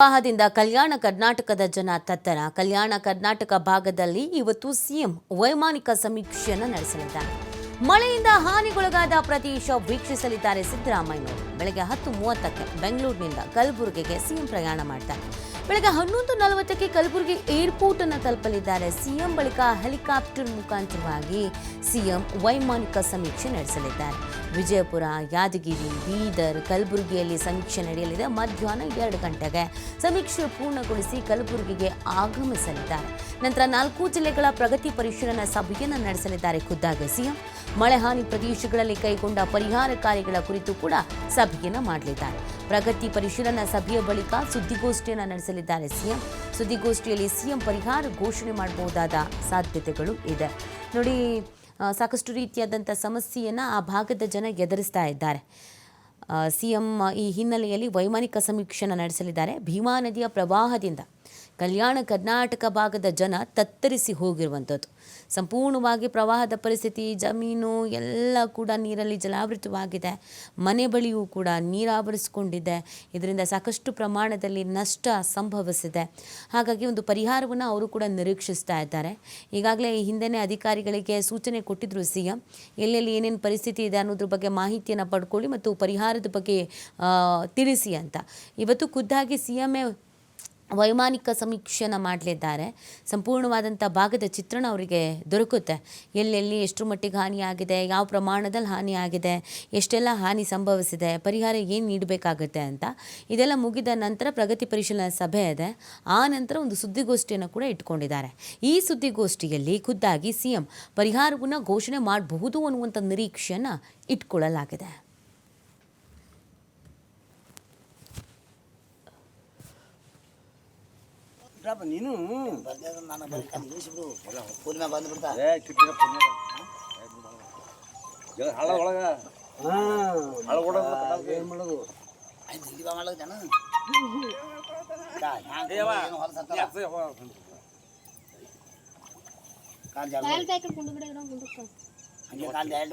ಪ್ರವಾಹದಿಂದ ಕಲ್ಯಾಣ ಕರ್ನಾಟಕದ ಜನ ತತ್ತರ ಕಲ್ಯಾಣ ಕರ್ನಾಟಕ ಭಾಗದಲ್ಲಿ ಇವತ್ತು ಸಿಎಂ ವೈಮಾನಿಕ ಸಮೀಕ್ಷೆಯನ್ನು ನಡೆಸಲಿದ್ದಾರೆ. ಮಳೆಯಿಂದ ಹಾನಿಗೊಳಗಾದ ಪ್ರದೇಶ ವೀಕ್ಷಿಸಲಿದ್ದಾರೆ ಸಿದ್ದರಾಮಯ್ಯನವರು. ಬೆಳಗ್ಗೆ ಹತ್ತು ಮೂವತ್ತಕ್ಕೆ ಬೆಂಗಳೂರಿನಿಂದ ಕಲಬುರಗಿಗೆ ಸಿಎಂ ಪ್ರಯಾಣ ಮಾಡ್ತಾರೆ. ಬೆಳಗ್ಗೆ ಹನ್ನೊಂದು ನಲವತ್ತಕ್ಕೆ ಕಲಬುರಗಿ ಏರ್ಪೋರ್ಟ್ ಅನ್ನು ತಲುಪಲಿದ್ದಾರೆ. ಸಿಎಂ ಬಳಿಕ ಹೆಲಿಕಾಪ್ಟರ್ ಮುಖಾಂತರವಾಗಿ ಸಿಎಂ ವೈಮಾನಿಕ ಸಮೀಕ್ಷೆ ನಡೆಸಲಿದ್ದಾರೆ. ವಿಜಯಪುರ, ಯಾದಗಿರಿ, ಬೀದರ್, ಕಲಬುರಗಿಯಲ್ಲಿ ಸಮೀಕ್ಷೆ ನಡೆಯಲಿದೆ. ಮಧ್ಯಾಹ್ನ ಎರಡು ಗಂಟೆಗೆ ಸಮೀಕ್ಷೆ ಪೂರ್ಣಗೊಳಿಸಿ ಕಲಬುರಗಿಗೆ ಆಗಮಿಸಲಿದ್ದಾರೆ. ನಂತರ ನಾಲ್ಕು ಜಿಲ್ಲೆಗಳ ಪ್ರಗತಿ ಪರಿಶೀಲನಾ ಸಭೆಯನ್ನು ನಡೆಸಲಿದ್ದಾರೆ. ಖುದ್ದಾಗ ಸಿಎಂ ಮಳೆ ಹಾನಿ ಪ್ರದೇಶಗಳಲ್ಲಿ ಕೈಗೊಂಡ ಪರಿಹಾರ ಕಾರ್ಯಗಳ ಕುರಿತು ಕೂಡ ಸಭೆಯನ್ನು ಮಾಡಲಿದ್ದಾರೆ. ಪ್ರಗತಿ ಪರಿಶೀಲನಾ ಸಭೆಯ ಬಳಿಕ ಸುದ್ದಿಗೋಷ್ಠಿಯನ್ನು ನಡೆಸಲಿದ್ದಾರೆ ಸಿಎಂ. ಸುದ್ದಿಗೋಷ್ಠಿಯಲ್ಲಿ ಸಿಎಂ ಪರಿಹಾರ ಘೋಷಣೆ ಮಾಡಬಹುದಾದ ಸಾಧ್ಯತೆಗಳು ಇದೆ. ನೋಡಿ ಸಾಕಷ್ಟು ರೀತಿಯಾದಂಥ ಸಮಸ್ಯೆಯನ್ನು ಆ ಭಾಗದ ಜನ ಎದುರಿಸ್ತಾ ಇದ್ದಾರೆ. ಸಿ ಎಂ ಈ ಹಿನ್ನೆಲೆಯಲ್ಲಿ ವೈಮಾನಿಕ ಸಮೀಕ್ಷೆಯನ್ನು ನಡೆಸಲಿದ್ದಾರೆ. ಭೀಮಾ ನದಿಯ ಪ್ರವಾಹದಿಂದ ಕಲ್ಯಾಣ ಕರ್ನಾಟಕ ಭಾಗದ ಜನ ತತ್ತರಿಸಿ ಹೋಗಿರುವಂಥದ್ದು. ಸಂಪೂರ್ಣವಾಗಿ ಪ್ರವಾಹದ ಪರಿಸ್ಥಿತಿ, ಜಮೀನು ಎಲ್ಲ ಕೂಡ ನೀರಲ್ಲಿ ಜಲಾವೃತವಾಗಿದೆ. ಮನೆ ಬಳಿಯೂ ಕೂಡ ನೀರಾವರಿಸಿಕೊಂಡಿದೆ ಇದರಿಂದ ಸಾಕಷ್ಟು ಪ್ರಮಾಣದಲ್ಲಿ ನಷ್ಟ ಸಂಭವಿಸಿದೆ. ಹಾಗಾಗಿ ಒಂದು ಪರಿಹಾರವನ್ನು ಅವರು ಕೂಡ ನಿರೀಕ್ಷಿಸ್ತಾ ಇದ್ದಾರೆ. ಈಗಾಗಲೇ ಹಿಂದೆನೇ ಅಧಿಕಾರಿಗಳಿಗೆ ಸೂಚನೆ ಕೊಟ್ಟಿದ್ರು ಸಿ ಎಂ ಎಲ್ಲೆಲ್ಲಿ ಏನೇನು ಪರಿಸ್ಥಿತಿ ಇದೆ ಅನ್ನೋದ್ರ ಬಗ್ಗೆ ಮಾಹಿತಿಯನ್ನು ಪಡ್ಕೊಳ್ಳಿ ಮತ್ತು ಪರಿಹಾರದ ಬಗ್ಗೆ ತಿಳಿಸಿ ಅಂತ. ಇವತ್ತು ಖುದ್ದಾಗಿ ಸಿ ವೈಮಾನಿಕ ಸಮೀಕ್ಷೆಯನ್ನು ಮಾಡಲಿದ್ದಾರೆ. ಸಂಪೂರ್ಣವಾದಂಥ ಭಾಗದ ಚಿತ್ರಣ ಅವರಿಗೆ ದೊರಕುತ್ತೆ. ಎಲ್ಲೆಲ್ಲಿ ಎಷ್ಟು ಮಟ್ಟಿಗೆ ಹಾನಿಯಾಗಿದೆ ಯಾವ ಪ್ರಮಾಣದಲ್ಲಿ ಹಾನಿಯಾಗಿದೆ ಎಷ್ಟೆಲ್ಲ ಹಾನಿ ಸಂಭವಿಸಿದೆ, ಪರಿಹಾರ ಏನು ನೀಡಬೇಕಾಗುತ್ತೆ ಅಂತ ಇದೆಲ್ಲ ಮುಗಿದ ನಂತರ ಪ್ರಗತಿ ಪರಿಶೀಲನಾ ಸಭೆ ಇದೆ. ಆ ನಂತರ ಒಂದು ಸುದ್ದಿಗೋಷ್ಠಿಯನ್ನು ಕೂಡ ಇಟ್ಕೊಂಡಿದ್ದಾರೆ. ಈ ಸುದ್ದಿಗೋಷ್ಠಿಯಲ್ಲಿ ಖುದ್ದಾಗಿ ಸಿ ಎಂ ಪರಿಹಾರವನ್ನು ಘೋಷಣೆ ಮಾಡಬಹುದು ಅನ್ನುವಂಥ ನಿರೀಕ್ಷೆಯನ್ನು ಇಟ್ಕೊಳ್ಳಲಾಗಿದೆ. ಬಿಡಪ್ಪ ನೀನು ಬರ್ಲಿಲ್ಲ ನಾನು ಬರೀ ನಿಲ್ಲಿಸ್ಬಿಡು ಫೋನ್ ಮ್ಯಾಗ ಬಂದ್ಬಿಡ್ತಾ ಏ ಕಿಟ್ಟಿನ ಪುಣ್ಯ ಜಗ ಹಳ್ಳ ಒಳಗ ಹಾ ಹಳ್ಳ ಕೂಡ ಏನ್ ಮಾಡೋದು ಆಯ್ತು ಇಲ್ಲಿ ಬಾ ಮಾಡಲ್ಲ ಜನ ಕಾಲ್ ಜಾಗ ಕಾಲ್ ಕೈ